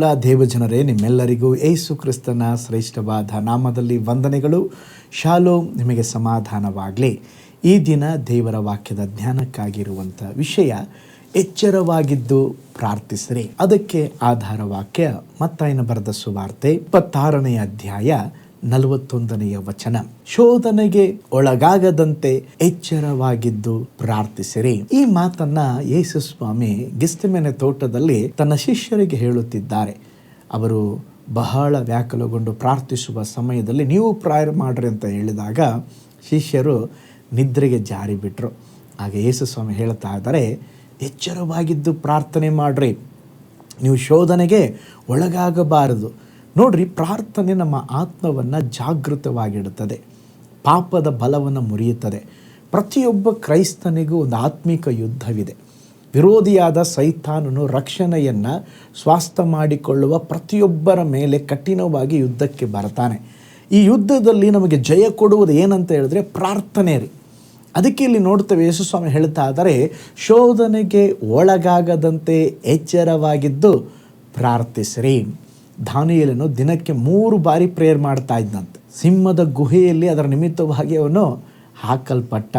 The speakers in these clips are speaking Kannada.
ಪ್ರೀತಿಯುಳ್ಳ ದೇವಜನರೇ, ನಿಮ್ಮೆಲ್ಲರಿಗೂ ಏಸು ಕ್ರಿಸ್ತನ ಶ್ರೇಷ್ಠವಾದ ನಾಮದಲ್ಲಿ ವಂದನೆಗಳು. ಶಾಲೋ ನಿಮಗೆ ಸಮಾಧಾನವಾಗಲಿ. ಈ ದಿನ ದೇವರ ವಾಕ್ಯದ ಧ್ಯಾನಕ್ಕಾಗಿರುವಂಥ ವಿಷಯ ಎಚ್ಚರವಾಗಿದ್ದು ಪ್ರಾರ್ಥಿಸಿರಿ. ಅದಕ್ಕೆ ಆಧಾರ ವಾಕ್ಯ ಮತ್ತಾಯನ ಬರೆದ ಸುವಾರ್ತೆ ಇಪ್ಪತ್ತಾರನೇ ಅಧ್ಯಾಯ ನಲವತ್ತೊಂದನೆಯ ವಚನ. ಶೋಧನೆಗೆ ಒಳಗಾಗದಂತೆ ಎಚ್ಚರವಾಗಿದ್ದು ಪ್ರಾರ್ಥಿಸಿರಿ. ಈ ಮಾತನ್ನ ಯೇಸು ಸ್ವಾಮಿ ಗಿಸ್ತಿಮೆನೆ ತೋಟದಲ್ಲಿ ತನ್ನ ಶಿಷ್ಯರಿಗೆ ಹೇಳುತ್ತಿದ್ದಾರೆ. ಅವರು ಬಹಳ ವ್ಯಾಕುಲಗೊಂಡು ಪ್ರಾರ್ಥಿಸುವ ಸಮಯದಲ್ಲಿ ನೀವು ಪ್ರಾಯ ಮಾಡ್ರಿ ಅಂತ ಹೇಳಿದಾಗ ಶಿಷ್ಯರು ನಿದ್ರೆಗೆ ಜಾರಿ ಬಿಟ್ಟರು ಆಗ ಯೇಸು ಸ್ವಾಮಿ ಹೇಳ್ತಾ ಇದ್ದಾರೆ, ಎಚ್ಚರವಾಗಿದ್ದು ಪ್ರಾರ್ಥನೆ ಮಾಡ್ರಿ. ನೀವು ಶೋಧನೆಗೆ ಒಳಗಾಗಬಾರದು. ನೋಡ್ರಿ, ಪ್ರಾರ್ಥನೆ ನಮ್ಮ ಆತ್ಮವನ್ನು ಜಾಗೃತವಾಗಿಡುತ್ತದೆ. ಪಾಪದ ಬಲವನ್ನು ಮುರಿಯುತ್ತದೆ. ಪ್ರತಿಯೊಬ್ಬ ಕ್ರೈಸ್ತನಿಗೂ ಒಂದು ಆತ್ಮಿಕ ಯುದ್ಧವಿದೆ. ವಿರೋಧಿಯಾದ ಸೈತಾನನು ರಕ್ಷಣೆಯನ್ನು ಸ್ವಾಸ್ಥ ಮಾಡಿಕೊಳ್ಳುವ ಪ್ರತಿಯೊಬ್ಬರ ಮೇಲೆ ಕಠಿಣವಾಗಿ ಯುದ್ಧಕ್ಕೆ ಬರ್ತಾನೆ. ಈ ಯುದ್ಧದಲ್ಲಿ ನಮಗೆ ಜಯ ಕೊಡುವುದು ಏನಂತ ಹೇಳಿದ್ರೆ ಪ್ರಾರ್ಥನೆ ರೀ. ಅದಕ್ಕೆ ಇಲ್ಲಿ ನೋಡ್ತೇವೆ, ಯೇಸುಸ್ವಾಮಿ ಹೇಳ್ತಾ ಆದರೆ ಶೋಧನೆಗೆ ಒಳಗಾಗದಂತೆ ಎಚ್ಚರವಾಗಿದ್ದು ಪ್ರಾರ್ಥಿಸಿರಿ. ದಾನಿಯಲನು ದಿನಕ್ಕೆ ಮೂರು ಬಾರಿ ಪ್ರೇಯರ್ ಮಾಡ್ತಾ ಇದ್ದಂತೆ ಸಿಂಹದ ಗುಹೆಯಲ್ಲಿ ಅದರ ನಿಮಿತ್ತವಾಗಿ ಅವನು ಹಾಕಲ್ಪಟ್ಟ.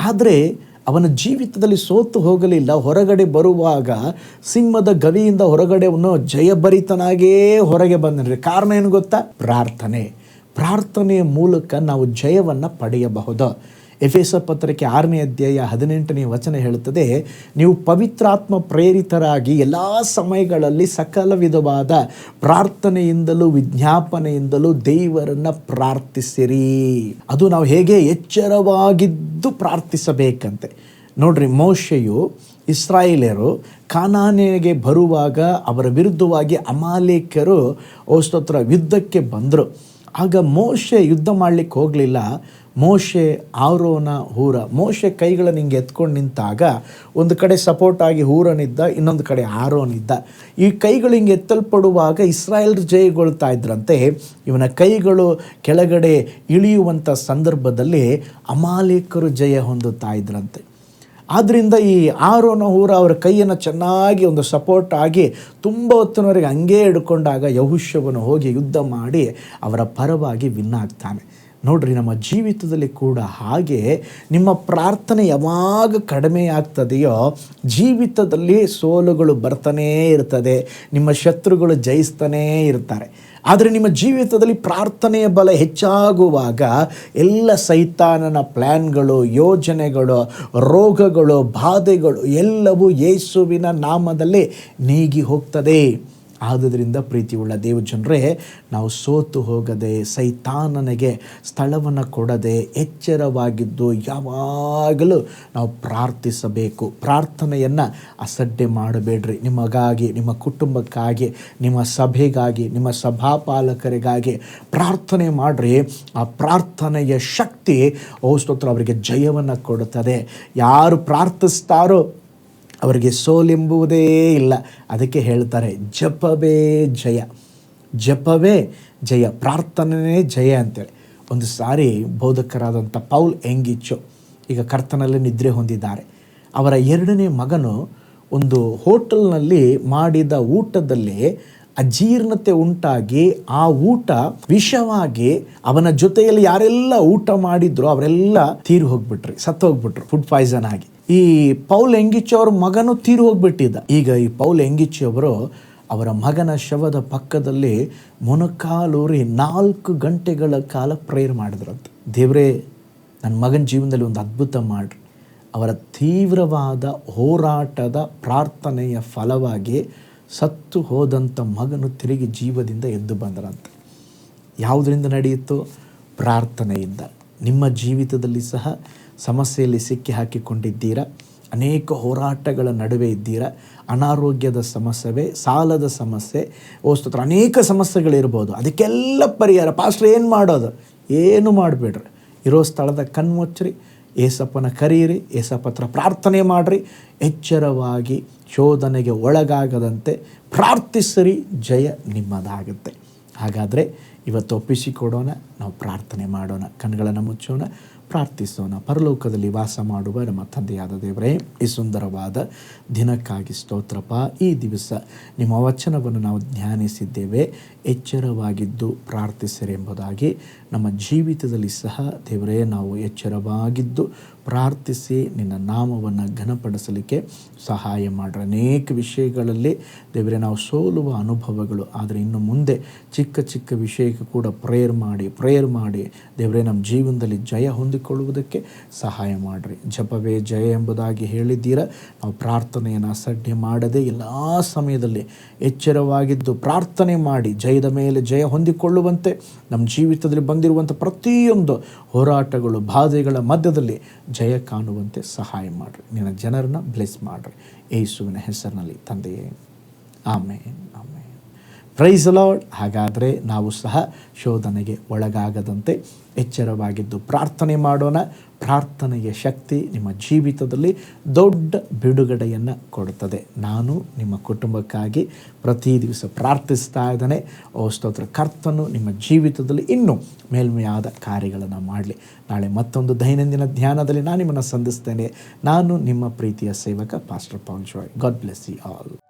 ಆದರೆ ಅವನ ಜೀವಿತದಲ್ಲಿ ಸೋತು ಹೋಗಲಿಲ್ಲ. ಹೊರಗಡೆ ಬರುವಾಗ ಸಿಂಹದ ಗವಿಯಿಂದ ಹೊರಗಡೆ ಅವನು ಜಯಭರಿತನಾಗೇ ಹೊರಗೆ ಬಂದರೆ ಕಾರಣ ಏನು ಗೊತ್ತಾ? ಪ್ರಾರ್ಥನೆ. ಪ್ರಾರ್ಥನೆಯ ಮೂಲಕ ನಾವು ಜಯವನ್ನು ಪಡೆಯಬಹುದು. ಎಫೆಸ ಪತ್ರಕ್ಕೆ ಆರನೇ ಅಧ್ಯಾಯ ಹದಿನೆಂಟನೇ ವಚನ ಹೇಳುತ್ತದೆ, ನೀವು ಪವಿತ್ರಾತ್ಮ ಪ್ರೇರಿತರಾಗಿ ಎಲ್ಲ ಸಮಯಗಳಲ್ಲಿ ಸಕಲ ವಿಧವಾದ ಪ್ರಾರ್ಥನೆಯಿಂದಲೂ ವಿಜ್ಞಾಪನೆಯಿಂದಲೂ ದೇವರನ್ನು ಪ್ರಾರ್ಥಿಸಿರಿ. ಅದು ನಾವು ಹೇಗೆ ಎಚ್ಚರವಾಗಿದ್ದು ಪ್ರಾರ್ಥಿಸಬೇಕಂತೆ. ನೋಡ್ರಿ, ಮೋಶೆಯು ಇಸ್ರಾಯೇಲಿಯರು ಕಾನಾನೆಗೆ ಬರುವಾಗ ಅವರ ವಿರುದ್ಧವಾಗಿ ಅಮಾಲೇಕರು ಓಸ್ತೋತ್ರ ಯುದ್ಧಕ್ಕೆ ಬಂದರು. ಆಗ ಮೋಶೆ ಯುದ್ಧ ಮಾಡಲಿಕ್ಕೆ ಹೋಗಲಿಲ್ಲ. ಮೋಶೆ ಆರೋನ ಹೂರ. ಮೋಶೆ ಕೈಗಳನ್ನು ಹಿಂಗೆ ಎತ್ಕೊಂಡು ನಿಂತಾಗ ಒಂದು ಕಡೆ ಸಪೋರ್ಟ್ ಆಗಿ ಹೂರನಿದ್ದ ಇನ್ನೊಂದು ಕಡೆ ಆರೋನಿದ್ದ ಈ ಕೈಗಳು ಹಿಂಗೆ ಎತ್ತಲ್ಪಡುವಾಗ ಇಸ್ರಾಯೇಲ್ ಜಯಗೊಳ್ತಾ ಇದ್ರಂತೆ. ಇವನ ಕೈಗಳು ಕೆಳಗಡೆ ಇಳಿಯುವಂಥ ಸಂದರ್ಭದಲ್ಲಿ ಅಮಾಲೇಕರು ಜಯ ಹೊಂದುತ್ತಾ ಇದ್ರಂತೆ. ಆದ್ದರಿಂದ ಈ ಆರೋನ ಹೂರ ಅವರ ಕೈಯನ್ನು ಚೆನ್ನಾಗಿ ಒಂದು ಸಪೋರ್ಟ್ ಆಗಿ ತುಂಬ ಹೊತ್ತಿನವರೆಗೆ ಹಂಗೆ ಹಿಡ್ಕೊಂಡಾಗ ಯಹುಷ್ಯವನ್ನು ಹೋಗಿ ಯುದ್ಧ ಮಾಡಿ ಅವರ ಪರವಾಗಿ ವಿನ್ ಆಗ್ತಾನೆ. ನೋಡ್ರಿ, ನಮ್ಮ ಜೀವಿತದಲ್ಲಿ ಕೂಡ ಹಾಗೆ ನಿಮ್ಮ ಪ್ರಾರ್ಥನೆ ಯಾವಾಗ ಕಡಿಮೆ ಆಗ್ತದೆಯೋ ಜೀವಿತದಲ್ಲಿ ಸೋಲುಗಳು ಬರ್ತಾನೇ ಇರ್ತದೆ, ನಿಮ್ಮ ಶತ್ರುಗಳು ಜಯಿಸ್ತಾನೇ ಇರ್ತಾರೆ. ಆದರೆ ನಿಮ್ಮ ಜೀವಿತದಲ್ಲಿ ಪ್ರಾರ್ಥನೆಯ ಬಲ ಹೆಚ್ಚಾಗುವಾಗ ಎಲ್ಲ ಸೈತಾನನ ಪ್ಲ್ಯಾನ್ಗಳು ಯೋಜನೆಗಳು, ರೋಗಗಳು, ಬಾಧೆಗಳು ಎಲ್ಲವೂ ಯೇಸುವಿನ ನಾಮದಲ್ಲಿ ನೀಗಿ ಹೋಗ್ತದೆ. ಆದುದರಿಂದ ಪ್ರೀತಿಯುಳ್ಳ ದೇವಜನರೇ, ನಾವು ಸೋತು ಹೋಗದೆ ಸೈತಾನನಿಗೆ ಸ್ಥಳವನ್ನು ಕೊಡದೆ ಎಚ್ಚರವಾಗಿದ್ದು ಯಾವಾಗಲೂ ನಾವು ಪ್ರಾರ್ಥಿಸಬೇಕು. ಪ್ರಾರ್ಥನೆಯನ್ನು ಅಸಡ್ಡೆ ಮಾಡಬೇಡ್ರಿ. ನಿಮಗಾಗಿ, ನಿಮ್ಮ ಕುಟುಂಬಕ್ಕಾಗಿ, ನಿಮ್ಮ ಸಭೆಗಾಗಿ, ನಿಮ್ಮ ಸಭಾಪಾಲಕರಿಗಾಗಿ ಪ್ರಾರ್ಥನೆ ಮಾಡಿರಿ. ಆ ಪ್ರಾರ್ಥನೆಯ ಶಕ್ತಿ ಸ್ತೋತ್ರ, ಅವರಿಗೆ ಜಯವನ್ನು ಕೊಡುತ್ತದೆ. ಯಾರು ಪ್ರಾರ್ಥಿಸ್ತಾರೋ ಅವರಿಗೆ ಸೋಲೆಂಬುವುದೇ ಇಲ್ಲ. ಅದಕ್ಕೆ ಹೇಳ್ತಾರೆ, ಜಪವೇ ಜಯ ಜಪವೇ ಜಯ ಪ್ರಾರ್ಥನೆ ಜಯ ಅಂತೇಳಿ. ಒಂದು ಸಾರಿ ಬೋಧಕರಾದಂಥ ಪೌಲ್ ಎಂಗಿಚ್ಚು ಈಗ ಕರ್ತನಲ್ಲಿ ನಿದ್ರೆ ಹೊಂದಿದ್ದಾರೆ. ಅವರ ಎರಡನೇ ಮಗನು ಒಂದು ಹೋಟೆಲ್ನಲ್ಲಿ ಮಾಡಿದ ಊಟದಲ್ಲಿ ಅಜೀರ್ಣತೆ ಉಂಟಾಗಿ ಆ ಊಟ ವಿಷವಾಗಿ ಅವನ ಜೊತೆಯಲ್ಲಿ ಯಾರೆಲ್ಲ ಊಟ ಮಾಡಿದ್ರು ಅವರೆಲ್ಲ ತೀರಿ ಹೋಗ್ಬಿಟ್ರಿ ಸತ್ತು ಹೋಗ್ಬಿಟ್ರು ಫುಡ್ ಪಾಯ್ಸನ್ ಆಗಿ. ಈ ಪೌಲ್ ಎಂಗಿಚ್ಚಿ ಅವರ ಮಗನು ತೀರು ಹೋಗ್ಬಿಟ್ಟಿದ್ದ. ಈಗ ಈ ಪೌಲ್ ಎಂಗಿಚ್ಚಿ ಅವರು ಅವರ ಮಗನ ಶವದ ಪಕ್ಕದಲ್ಲಿ ಮೊನಕಾಲೂರಿ ನಾಲ್ಕು ಗಂಟೆಗಳ ಕಾಲ ಪ್ರೇಯರ್ ಮಾಡಿದ್ರಂತೆ. ದೇವರೇ, ನನ್ನ ಮಗನ ಜೀವನದಲ್ಲಿ ಒಂದು ಅದ್ಭುತ ಮಾಡ್ರಿ. ಅವರ ತೀವ್ರವಾದ ಹೋರಾಟದ ಪ್ರಾರ್ಥನೆಯ ಫಲವಾಗಿ ಸತ್ತು ಹೋದಂಥ ಮಗನು ತಿರುಗಿ ಜೀವದಿಂದ ಎದ್ದು ಬಂದರಂತೆ. ಯಾವುದರಿಂದ ನಡೆಯಿತು? ಪ್ರಾರ್ಥನೆಯಿಂದ. ನಿಮ್ಮ ಜೀವಿತದಲ್ಲಿ ಸಹ ಸಮಸ್ಯೆಯಲ್ಲಿ ಸಿಕ್ಕಿ ಹಾಕಿಕೊಂಡಿದ್ದೀರಾ? ಅನೇಕ ಹೋರಾಟಗಳ ನಡುವೆ ಇದ್ದೀರಾ? ಅನಾರೋಗ್ಯದ ಸಮಸ್ಯೆ ಸಾಲದ ಸಮಸ್ಯೆ ಓಸ್ತತ್ರ ಅನೇಕ ಸಮಸ್ಯೆಗಳಿರ್ಬೋದು. ಅದಕ್ಕೆಲ್ಲ ಪರಿಹಾರ. ಪಾಸ್ಟ್ರ್, ಏನು ಮಾಡೋದು? ಏನು ಮಾಡಬೇಡ್ರಿ? ಇರೋ ಸ್ಥಳದ ಕಣ್ಮುಚ್ಚ್ರಿ, ಏಸಪ್ಪನ ಕರೀರಿ ಏಸಪ್ಪತ್ರ ಪ್ರಾರ್ಥನೆ ಮಾಡಿರಿ. ಎಚ್ಚರವಾಗಿ ಶೋಧನೆಗೆ ಒಳಗಾಗದಂತೆ ಪ್ರಾರ್ಥಿಸಿರಿ, ಜಯ ನಿಮ್ಮದಾಗುತ್ತೆ. ಹಾಗಾದರೆ ಇವತ್ತು ಒಪ್ಪಿಸಿಕೊಡೋಣ ನಾವು ಪ್ರಾರ್ಥನೆ ಮಾಡೋಣ. ಕಣ್ಗಳನ್ನು ಮುಚ್ಚೋಣ. ಪ್ರಾರ್ಥಿಸೋಣ. ಪರಲೋಕದಲ್ಲಿ ವಾಸ ಮಾಡುವ ನಮ್ಮ ತಂದೆಯಾದ ದೇವರೇ, ಈ ಸುಂದರವಾದ ದಿನಕ್ಕಾಗಿ ಸ್ತೋತ್ರಪ್ಪ. ಈ ದಿವಸ ನಿಮ್ಮ ವಚನವನ್ನು ನಾವು ಧ್ಯಾನಿಸಿದ್ದೇವೆ. ಎಚ್ಚರವಾಗಿದ್ದು ಪ್ರಾರ್ಥಿಸಿರೆಂಬುದಾಗಿ ನಮ್ಮ ಜೀವಿತದಲ್ಲಿ ಸಹ ದೇವರೇ ನಾವು ಎಚ್ಚರವಾಗಿದ್ದು ಪ್ರಾರ್ಥಿಸಿ ನಿನ್ನ ನಾಮವನ್ನು ಘನಪಡಿಸಲಿಕ್ಕೆ ಸಹಾಯ ಮಾಡ್ರೆ. ಅನೇಕ ವಿಷಯಗಳಲ್ಲಿ ದೇವರೇ, ನಾವು ಸೋಲುವ ಅನುಭವಗಳು, ಆದರೆ ಇನ್ನು ಮುಂದೆ ಚಿಕ್ಕ ಚಿಕ್ಕ ವಿಷಯಕ್ಕೆ ಕೂಡ ಪ್ರೇಯರ್ ಮಾಡಿ ಪ್ರೇಯರ್ ಮಾಡಿ ದೇವರೇ, ನಮ್ಮ ಜೀವನದಲ್ಲಿ ಜಯ ಹೊಂದಿಕೊಳ್ಳುವುದಕ್ಕೆ ಸಹಾಯ ಮಾಡಿರಿ. ಜಪವೇ ಜಯ ಎಂಬುದಾಗಿ ಹೇಳಿದ್ದೀರ? ನಾವು ಪ್ರಾರ್ಥನೆಯನ್ನು ಅಸಡ್ಡೆ ಮಾಡದೆ ಎಲ್ಲ ಸಮಯದಲ್ಲಿ ಎಚ್ಚರವಾಗಿದ್ದು ಪ್ರಾರ್ಥನೆ ಮಾಡಿ ಜಯದ ಮೇಲೆ ಜಯ ಹೊಂದಿಕೊಳ್ಳುವಂತೆ, ನಮ್ಮ ಜೀವಿತದಲ್ಲಿ ಬಂದಿರುವಂಥ ಪ್ರತಿಯೊಂದು ಹೋರಾಟಗಳು, ಬಾಧೆಗಳ ಮಧ್ಯದಲ್ಲಿ ಜಯ ಕಾಣುವಂತೆ ಸಹಾಯ ಮಾಡಿರಿ. ನಿನ್ನ ಜನರನ್ನ ಬ್ಲೆಸ್ ಮಾಡಿರಿ. ಯೇಸುವಿನ ಹೆಸರಿನಲ್ಲಿ ತಂದೆಯೇ. ಆಮೇನ್. ಆಮೇನ್. ಪ್ರೈಸ್ ಲಾರ್ಡ್ ಹಾಗಾದರೆ ನಾವು ಸಹ ಶೋಧನೆಗೆ ಒಳಗಾಗದಂತೆ ಎಚ್ಚರವಾಗಿದ್ದು ಪ್ರಾರ್ಥನೆ ಮಾಡೋಣ. ಪ್ರಾರ್ಥನೆಯ ಶಕ್ತಿ ನಿಮ್ಮ ಜೀವಿತದಲ್ಲಿ ದೊಡ್ಡ ಬಿಡುಗಡೆಯನ್ನು ಕೊಡುತ್ತದೆ. ನಾನು ನಿಮ್ಮ ಕುಟುಂಬಕ್ಕಾಗಿ ಪ್ರತಿ ದಿವಸ ಪ್ರಾರ್ಥಿಸ್ತಾ ಇದ್ದಾನೆ. ಓ ಸ್ತೋತ್ರ. ಕರ್ತನು ನಿಮ್ಮ ಜೀವಿತದಲ್ಲಿ ಇನ್ನೂ ಮೇಲ್ಮೆಯಾದ ಕಾರ್ಯಗಳನ್ನು ಮಾಡಲಿ. ನಾಳೆ ಮತ್ತೊಂದು ದೈನಂದಿನ ಧ್ಯಾನದಲ್ಲಿ ನಾನು ನಿಮ್ಮನ್ನು ಸಂಧಿಸ್ತೇನೆ. ನಾನು ನಿಮ್ಮ ಪ್ರೀತಿಯ ಸೇವಕ pastor Paul Joy god bless you all